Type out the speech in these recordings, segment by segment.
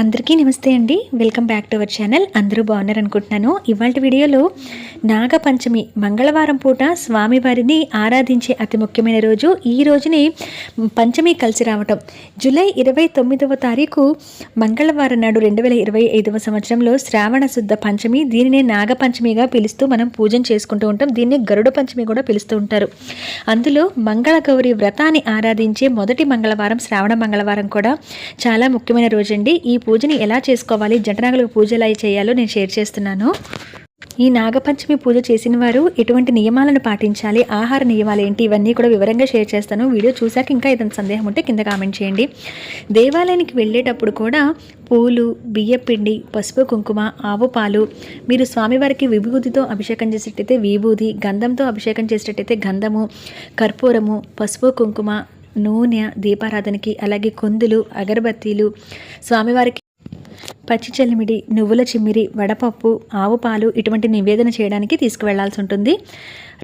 అందరికీ నమస్తే అండి. Welcome back to our channel అందరూ బాగున్నారు అనుకుంటున్నాను. ఇవాళ వీడియోలో నాగపంచమి మంగళవారం పూట స్వామివారిని ఆరాధించే అతి ముఖ్యమైన రోజు. ఈ రోజుని పంచమి కలిసి రావటం. జూలై ఇరవై తొమ్మిదవ తారీఖు మంగళవారం నాడు రెండు వేల ఇరవై ఐదవ సంవత్సరంలో శ్రావణ శుద్ధ పంచమి. దీనినే నాగపంచమిగా పిలుస్తూ మనం పూజన చేసుకుంటూ ఉంటాం. దీన్ని గరుడ పంచమి కూడా పిలుస్తూ ఉంటారు. అందులో మంగళగౌరి వ్రతాన్ని ఆరాధించే మొదటి మంగళవారం శ్రావణ మంగళవారం కూడా చాలా ముఖ్యమైన రోజండి. ఈ పూజని ఎలా చేసుకోవాలి జటనాగలకు పూజ ఎలా చేయాలో నేను షేర్ చేస్తున్నాను. ఈ నాగపంచమి పూజ చేసిన వారు ఎటువంటి నియమాలను పాటించాలి ఆహార నియమాలు ఏంటి ఇవన్నీ కూడా వివరంగా షేర్ చేస్తాను. వీడియో చూశాక ఇంకా ఏదైనా సందేహం ఉంటే కింద కామెంట్ చేయండి. దేవాలయానికి వెళ్ళేటప్పుడు కూడా పూలు బియ్యపిండి పసుపు కుంకుమ ఆవు పాలు మీరు స్వామివారికి విభూతితో అభిషేకం చేసేటట్టయితే విభూది గంధంతో అభిషేకం చేసేటట్టయితే గంధము కర్పూరము పసుపు కుంకుమ నూనె దీపారాధనకి అలాగే కొందులు అగరబత్తీలు స్వామివారికి పచ్చి చెల్లిమిడి నువ్వుల చిమ్మిరి వడపప్పు ఆవు పాలు ఇటువంటి నివేదన చేయడానికి తీసుకువెళ్ళాల్సి ఉంటుంది.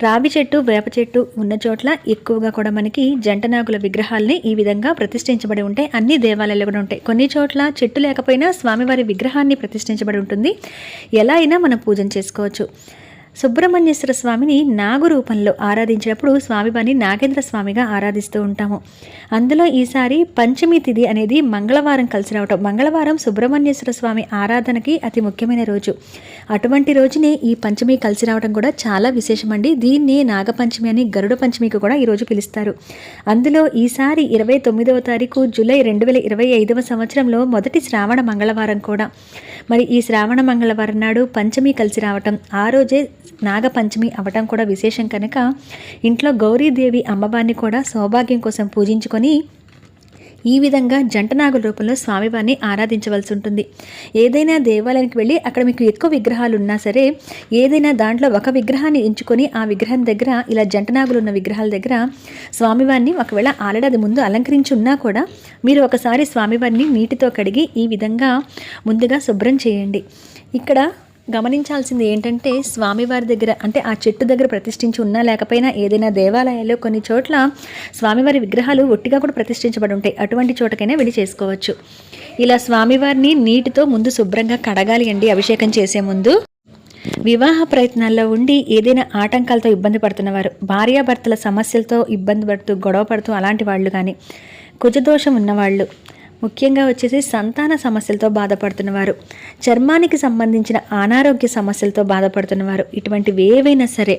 రావి చెట్టు వేప చెట్టు ఉన్న చోట్ల ఎక్కువగా కూడా మనకి జంటనాగుల విగ్రహాలని ఈ విధంగా ప్రతిష్ఠించబడి ఉంటాయి. అన్ని దేవాలయాలు కూడా ఉంటాయి. కొన్ని చోట్ల చెట్టు లేకపోయినా స్వామివారి విగ్రహాన్ని ప్రతిష్ఠించబడి ఉంటుంది. ఎలా అయినా మనం పూజన చేసుకోవచ్చు. సుబ్రహ్మణ్యేశ్వర స్వామిని నాగు రూపంలో ఆరాధించినప్పుడు స్వామివారిని నాగేంద్ర స్వామిగా ఆరాధిస్తూ ఉంటాము. అందులో ఈసారి పంచమి తిథి అనేది మంగళవారం కలిసి రావటం మంగళవారం సుబ్రహ్మణ్యేశ్వర స్వామి ఆరాధనకి అతి ముఖ్యమైన రోజు. అటువంటి రోజునే ఈ పంచమి కలిసి రావడం కూడా చాలా విశేషమండి. దీన్ని నాగపంచమి అని గరుడ పంచమికి కూడా ఈరోజు పిలుస్తారు. అందులో ఈసారి ఇరవై తొమ్మిదవ తారీఖు జూలై రెండు వేల ఇరవై ఐదవ సంవత్సరంలో మొదటి శ్రావణ మంగళవారం కూడా. మరి ఈ శ్రావణ మంగళవారం నాడు పంచమి కలిసి రావటం ఆ రోజే నాగపంచమి అవటం కూడా విశేషం కనుక ఇంట్లో గౌరీదేవి అమ్మవారిని కూడా సౌభాగ్యం కోసం పూజించుకొని ఈ విధంగా జంటనాగుల రూపంలో స్వామివారిని ఆరాధించవలసి ఉంటుంది. ఏదైనా దేవాలయానికి వెళ్ళి అక్కడ మీకు ఎక్కువ విగ్రహాలు ఉన్నా సరే ఏదైనా దాంట్లో ఒక విగ్రహాన్ని ఎంచుకొని ఆ విగ్రహం దగ్గర ఇలా జంటనాగులు ఉన్న విగ్రహాల దగ్గర స్వామివారిని ఒకవేళ ఆల్రెడీ ముందు అలంకరించి ఉన్నా కూడా మీరు ఒకసారి స్వామివారిని నీటితో కడిగి ఈ విధంగా ముందుగా శుభ్రం చేయండి. ఇక్కడ గమనించాల్సింది ఏంటంటే స్వామివారి దగ్గర అంటే ఆ చెట్టు దగ్గర ప్రతిష్ఠించి ఉన్నా లేకపోయినా ఏదైనా దేవాలయాల్లో కొన్ని చోట్ల స్వామివారి విగ్రహాలు ఒట్టిగా కూడా ప్రతిష్ఠించబడి ఉంటాయి. అటువంటి చోటకైనా వెళ్ళి చేసుకోవచ్చు. ఇలా స్వామివారిని నీటితో ముందు శుభ్రంగా కడగాలి అండి అభిషేకం చేసే ముందు. వివాహ ప్రయత్నాల్లో ఉండి ఏదైనా ఆటంకాలతో ఇబ్బంది పడుతున్నవారు భార్యాభర్తల సమస్యలతో ఇబ్బంది పడుతూ గొడవ పడుతూ అలాంటి వాళ్ళు కానీ కుజదోషం ఉన్నవాళ్ళు ముఖ్యంగా వచ్చేసి సంతాన సమస్యలతో బాధపడుతున్నవారు చర్మానికి సంబంధించిన అనారోగ్య సమస్యలతో బాధపడుతున్నవారు ఇటువంటివి ఏవైనా సరే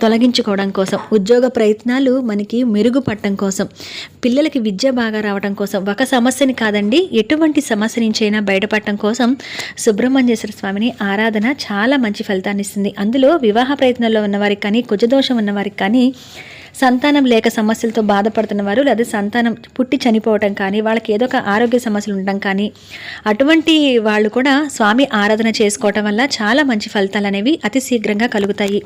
తొలగించుకోవడం కోసం ఉద్యోగ ప్రయత్నాలు మనకి మెరుగుపడటం కోసం పిల్లలకి విద్య బాగా రావడం కోసం ఒక సమస్యని కాదండి ఎటువంటి సమస్య నుంచైనా బయటపడటం కోసం సుబ్రహ్మణ్యేశ్వర స్వామిని ఆరాధన చాలా మంచి ఫలితాన్ని ఇస్తుంది. అందులో వివాహ ప్రయత్నంలో ఉన్నవారికి కానీ కుజదోషం ఉన్నవారికి కానీ సంతానం లేక సమస్యలతో బాధపడుతున్న వారు లేదా సంతానం పుట్టి చనిపోవటం కానీ వాళ్ళకి ఏదో ఒక ఆరోగ్య సమస్యలు ఉండటం కానీ అటువంటి వాళ్ళు కూడా స్వామి ఆరాధన చేసుకోవటం వల్ల చాలా మంచి ఫలితాలు అనేవి అతి శీఘ్రంగా కలుగుతాయి.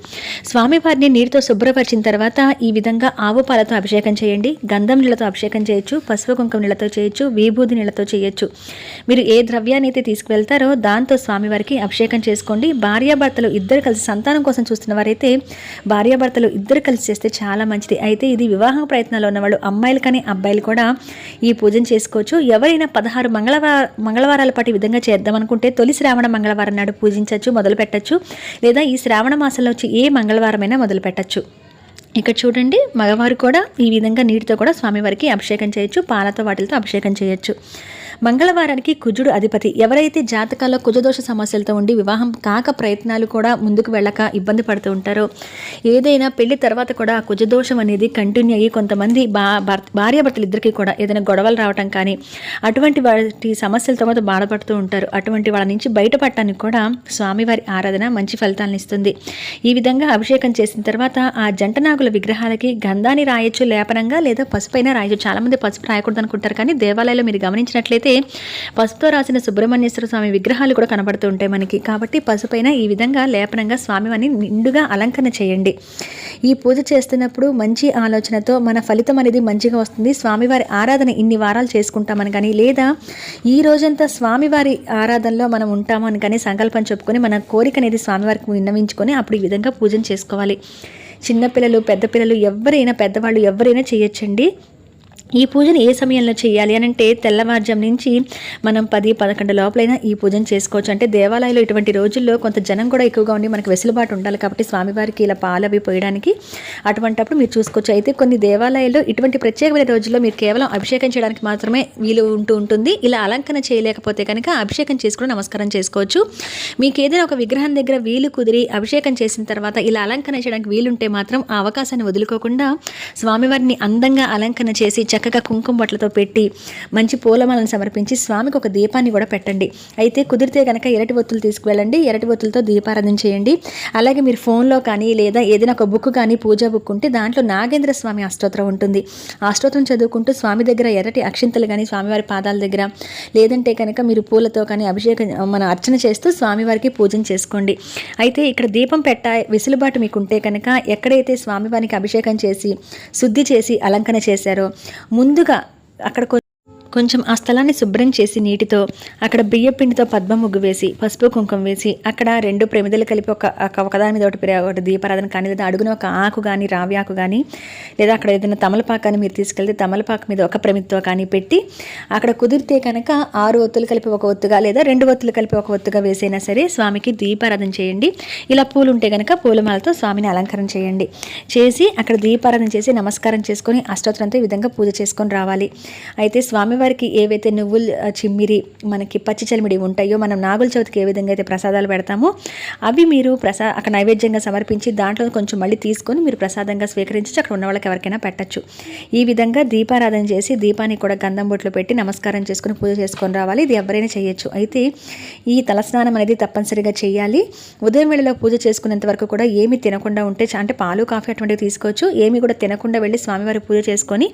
స్వామివారిని నీటితో శుభ్రపరిచిన తర్వాత ఈ విధంగా ఆవు పాలతో అభిషేకం చేయండి. గంధం నీళ్ళతో అభిషేకం చేయొచ్చు పసుపు కుంకుమ నీళ్ళతో చేయొచ్చు విభూది నీళ్ళతో చేయొచ్చు. మీరు ఏ ద్రవ్యాన్ని అయితే తీసుకువెళ్తారో దాంతో స్వామివారికి అభిషేకం చేసుకోండి. భార్యాభర్తలు ఇద్దరు కలిసి సంతానం కోసం చూస్తున్న వారైతే భార్యాభర్తలు ఇద్దరు కలిసి చేస్తే చాలా మంచి మంచిది. అయితే ఇది వివాహ ప్రయత్నాలు ఉన్నవాళ్ళు అమ్మాయిలు కానీ అబ్బాయిలు కూడా ఈ పూజను చేసుకోవచ్చు. ఎవరైనా పదహారు మంగళవార మంగళవారాల పాటు ఈ విధంగా చేద్దాం అనుకుంటే తొలి శ్రావణ మంగళవారం నాడు పూజించవచ్చు మొదలు పెట్టచ్చు. లేదా ఈ శ్రావణ మాసంలో వచ్చి ఏ మంగళవారమైనా మొదలు పెట్టచ్చు. ఇక్కడ చూడండి మగవారు కూడా ఈ విధంగా నీటితో కూడా స్వామివారికి అభిషేకం చేయొచ్చు పాలతో వాటితో అభిషేకం చేయొచ్చు. మంగళవారానికి కుజుడు అధిపతి. ఎవరైతే జాతకాల్లో కుజదోష సమస్యలతో ఉండి వివాహం కాక ప్రయత్నాలు కూడా ముందుకు వెళ్ళక ఇబ్బంది పడుతూ ఉంటారో ఏదైనా పెళ్ళి తర్వాత కూడా ఆ కుజదోషం అనేది కంటిన్యూ అయ్యి కొంతమంది బా భార్యాభర్తలు ఇద్దరికి కూడా ఏదైనా గొడవలు రావటం కానీ అటువంటి వాటి సమస్యలతో కూడా బాధపడుతూ ఉంటారు. అటువంటి వాళ్ళ నుంచి బయటపడటానికి కూడా స్వామివారి ఆరాధన మంచి ఫలితాలను ఇస్తుంది. ఈ విధంగా అభిషేకం చేసిన తర్వాత ఆ జంటనాగుల విగ్రహాలకి గంధాన్ని రాయొచ్చు లేపనంగా లేదా పసుపైన రాయొచ్చు. చాలామంది పసుపు రాయకూడదు అనుకుంటారు కానీ దేవాలయంలో మీరు గమనించినట్లయితే పసుపుతో రాసిన సుబ్రహ్మణ్యేశ్వర స్వామి విగ్రహాలు కూడా కనబడుతూ ఉంటాయి మనకి. కాబట్టి పసుపైన ఈ విధంగా లేపనంగా స్వామివారిని నిండుగా అలంకరణ చేయండి. ఈ పూజ చేస్తున్నప్పుడు మంచి ఆలోచనతో మన ఫలితం అనేది మంచిగా వస్తుంది. స్వామివారి ఆరాధన ఇన్ని వారాలు చేసుకుంటామని కానీ లేదా ఈ రోజంతా స్వామివారి ఆరాధనలో మనం ఉంటామని కానీ సంకల్పం చెప్పుకొని మన కోరిక అనేది స్వామివారికి విన్నవించుకొని అప్పుడు ఈ విధంగా పూజను చేసుకోవాలి. చిన్నపిల్లలు పెద్ద పిల్లలు ఎవరైనా పెద్దవాళ్ళు ఎవరైనా చేయొచ్చండి. ఈ పూజను ఏ సమయంలో చేయాలి అని అంటే తెల్లవారుజం నుంచి మనం పది పదకొండు లోపలైనా ఈ పూజను చేసుకోవచ్చు. అంటే దేవాలయంలో ఇటువంటి రోజుల్లో కొంత జనం కూడా ఎక్కువగా ఉండి మనకు వెసులుబాటు ఉండాలి కాబట్టి స్వామివారికి ఇలా పాలు అవి పోయడానికి అటువంటప్పుడు మీరు చూసుకోవచ్చు. అయితే కొన్ని దేవాలయాల్లో ఇటువంటి ప్రత్యేకమైన రోజుల్లో మీరు కేవలం అభిషేకం చేయడానికి మాత్రమే వీలు ఉంటూ ఉంటుంది. ఇలా అలంకరణ చేయలేకపోతే కనుక అభిషేకం చేసుకుని నమస్కారం చేసుకోవచ్చు. మీకు ఏదైనా ఒక విగ్రహం దగ్గర వీలు కుదిరి అభిషేకం చేసిన తర్వాత ఇలా అలంకరణ చేయడానికి వీలుంటే మాత్రం ఆ అవకాశాన్ని వదులుకోకుండా స్వామివారిని అందంగా అలంకరణ చేసి చక్కగా కుంకుమ బట్టలతో పెట్టి మంచి పూలమాలను సమర్పించి స్వామికి ఒక దీపాన్ని కూడా పెట్టండి. అయితే కుదిరితే కనుక ఎరటి ఒత్తులు తీసుకువెళ్ళండి. ఎరటి ఒత్తులతో దీపారాధన చేయండి. అలాగే మీరు ఫోన్లో కానీ లేదా ఏదైనా ఒక బుక్ కానీ పూజా బుక్ ఉంటే దాంట్లో నాగేంద్ర స్వామి అష్టోత్రం ఉంటుంది. అష్టోత్రం చదువుకుంటూ స్వామి దగ్గర ఎర్రటి అక్షింతలు కానీ స్వామివారి పాదాల దగ్గర లేదంటే కనుక మీరు పూలతో కానీ అభిషేకం మన అర్చన చేస్తూ స్వామివారికి పూజన చేసుకోండి. అయితే ఇక్కడ దీపం పెట్ట వెసులుబాటు మీకుంటే కనుక ఎక్కడైతే స్వామివారికి అభిషేకం చేసి శుద్ధి చేసి అలంకరణ చేశారో ముందుగా అక్కడ కొంచెం ఆ స్థలాన్ని శుభ్రం చేసి నీటితో అక్కడ బియ్య పిండితో పద్మ ముగ్గు వేసి పసుపు కుంకుమ వేసి అక్కడ రెండు ప్రమిదలు కలిపి ఒక ఒకదాని మీద ఒకటి ఒకటి దీపారాధన కానీ లేదా అడుగున ఒక ఆకు కానీ రావి ఆకు కానీ లేదా అక్కడ ఏదైనా తమలపాకాన్ని మీరు తీసుకెళ్తే తమలపాకు మీద ఒక ప్రమిదతో కానీ పెట్టి అక్కడ కుదిరితే కనుక ఆరు ఒత్తులు కలిపి ఒక ఒత్తుగా లేదా రెండు ఒత్తులు కలిపి ఒక ఒత్తుగా వేసైనా సరే స్వామికి దీపారాధన చేయండి. ఇలా పూలు ఉంటే కనుక పూలమాలతో స్వామిని అలంకరణ చేయండి. చేసి అక్కడ దీపారాధన చేసి నమస్కారం చేసుకొని అష్టోత్తరంతో ఈ విధంగా పూజ చేసుకొని రావాలి. అయితే స్వామి వారికి ఏవైతే నువ్వులు చిమ్మిరి మనకి పచ్చి చలిమిడి ఉంటాయో మనం నాగుల చవితికి ఏ విధంగా అయితే ప్రసాదాలు పెడతామో అవి మీరు ప్రసా అక్కడ నైవేద్యంగా సమర్పించి దాంట్లో కొంచెం మళ్ళీ తీసుకొని మీరు ప్రసాదంగా స్వీకరించి అక్కడ ఉన్న వాళ్ళకి ఎవరికైనా పెట్టచ్చు. ఈ విధంగా దీపారాధన చేసి దీపాన్ని కూడా గంధం బొట్లు పెట్టి నమస్కారం చేసుకుని పూజ చేసుకొని రావాలి. ఇది ఎవరైనా చేయొచ్చు. అయితే ఈ తలస్నానం అనేది తప్పనిసరిగా చేయాలి. ఉదయం వేళలో పూజ చేసుకునేంత వరకు కూడా ఏమి తినకుండా ఉంటే అంటే పాలు కాఫీ అటువంటివి తీసుకోవచ్చు. ఏమి కూడా తినకుండా వెళ్ళి స్వామివారి పూజ చేసుకొని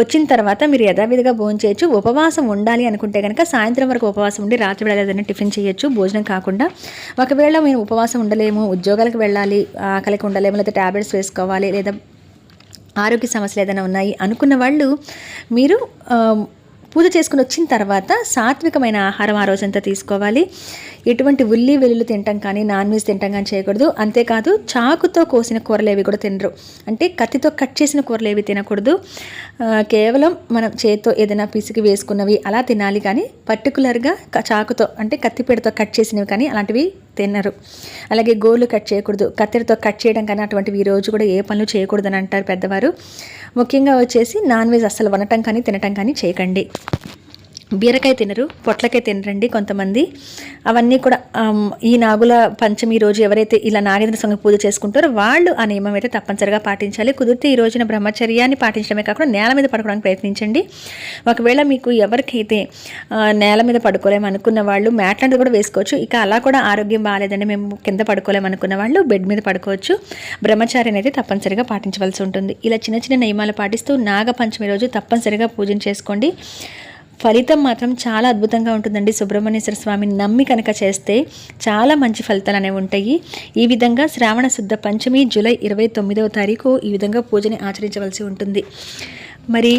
వచ్చిన తర్వాత మీరు యథావిధిగా భోజనం చేయొచ్చు చేయొచ్చు ఉపవాసం ఉండాలి అనుకుంటే కనుక సాయంత్రం వరకు ఉపవాసం ఉండి రాత్రి వేళ ఏదైనా టిఫిన్ చేయొచ్చు భోజనం కాకుండా. ఒకవేళ మేము ఉపవాసం ఉండలేము ఉద్యోగాలకు వెళ్ళాలి ఆకలికి ఉండలేము లేదా ట్యాబ్లెట్స్ వేసుకోవాలి లేదా ఆరోగ్య సమస్యలు ఏదైనా ఉన్నాయి అనుకున్న వాళ్ళు మీరు పూజ చేసుకుని వచ్చిన తర్వాత సాత్వికమైన ఆహారం ఆ రోజంతా తీసుకోవాలి. ఎటువంటి ఉల్లి వెల్లుల్లి తింటాం కానీ నాన్ వెజ్ తింటాం కానీ చేయకూడదు. అంతేకాదు చాకుతో కోసిన కూరలు ఏవి కూడా తినరు. అంటే కత్తితో కట్ చేసిన కూరలు ఏవి తినకూడదు. కేవలం మనం చేతితో ఏదైనా పిసికి వేసుకున్నవి అలా తినాలి కానీ పర్టికులర్గా చాకుతో అంటే కత్తిపేడతో కట్ చేసినవి కానీ అలాంటివి తినరు అలాగే గోళ్ళు కట్ చేయకూడదు. కత్తెరతో కట్ చేయడం కానీ అటువంటివి ఈ రోజు కూడా ఏ పనులు చేయకూడదని అంటారు పెద్దవారు. ముఖ్యంగా వచ్చేసి నాన్ వెజ్ అస్సలు వండటం కానీ తినటం కానీ చేయకండి. బీరకాయ తినరు పొట్లకాయ తినరండి కొంతమంది. అవన్నీ కూడా ఈ నాగుల పంచమి రోజు ఎవరైతే ఇలా నాగేంద్ర స్వామి పూజ చేసుకుంటారో వాళ్ళు ఆ నియమం అయితే తప్పనిసరిగా పాటించాలి. కుదిరితే ఈ రోజున బ్రహ్మచర్యాన్ని పాటించడమే కాకుండా నేల మీద పడుకోవడానికి ప్రయత్నించండి. ఒకవేళ మీకు ఎవరికైతే నేల మీద పడుకోలేము అనుకున్న వాళ్ళు మ్యాట్ లాంటిది కూడా వేసుకోవచ్చు. ఇక అలా కూడా ఆరోగ్యం బాగాలేదండి మేము కింద పడుకోలేము అనుకున్న వాళ్ళు బెడ్ మీద పడుకోవచ్చు. బ్రహ్మచార్యం అయితే తప్పనిసరిగా పాటించవలసి ఉంటుంది. ఇలా చిన్న చిన్న నియమాలు పాటిస్తూ నాగపంచమి రోజు తప్పనిసరిగా పూజ చేసుకోండి. ఫలితం మాత్రం చాలా అద్భుతంగా ఉంటుందండి. సుబ్రహ్మణ్యేశ్వర స్వామిని నమ్మి కనుక చేస్తే చాలా మంచి ఫలితాలు అనేవి ఉంటాయి. ఈ విధంగా శ్రావణ శుద్ధ పంచమి జూలై ఇరవై తొమ్మిదవ తారీఖు ఈ విధంగా పూజని ఆచరించవలసి ఉంటుంది. మరి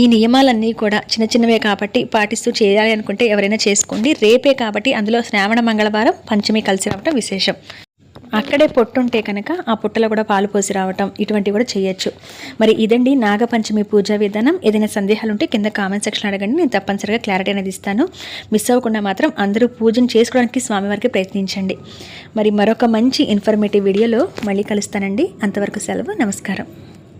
ఈ నియమాలన్నీ కూడా చిన్న చిన్నవే కాబట్టి పాటిస్తూ చేయాలి అనుకుంటే ఎవరైనా చేసుకోండి. రేపే కాబట్టి అందులో శ్రావణ మంగళవారం పంచమి కలిసి రావటం విశేషం. అక్కడే పొట్టుంటే కనుక ఆ పుట్టలో కూడా పాలు పోసి రావటం ఇటువంటివి కూడా చేయొచ్చు. మరి ఇదండి నాగపంచమి పూజా విధానం. ఏదైనా సందేహాలు ఉంటే కింద కామెంట్ సెక్షన్ అడగండి. నేను తప్పనిసరిగా క్లారిటీ అనేది ఇస్తాను. మిస్ అవ్వకుండా మాత్రం అందరూ పూజను చేసుకోవడానికి స్వామివారికి ప్రయత్నించండి. మరి మరొక మంచి ఇన్ఫర్మేటివ్ వీడియోలో మళ్ళీ కలుస్తానండి. అంతవరకు సెలవు నమస్కారం.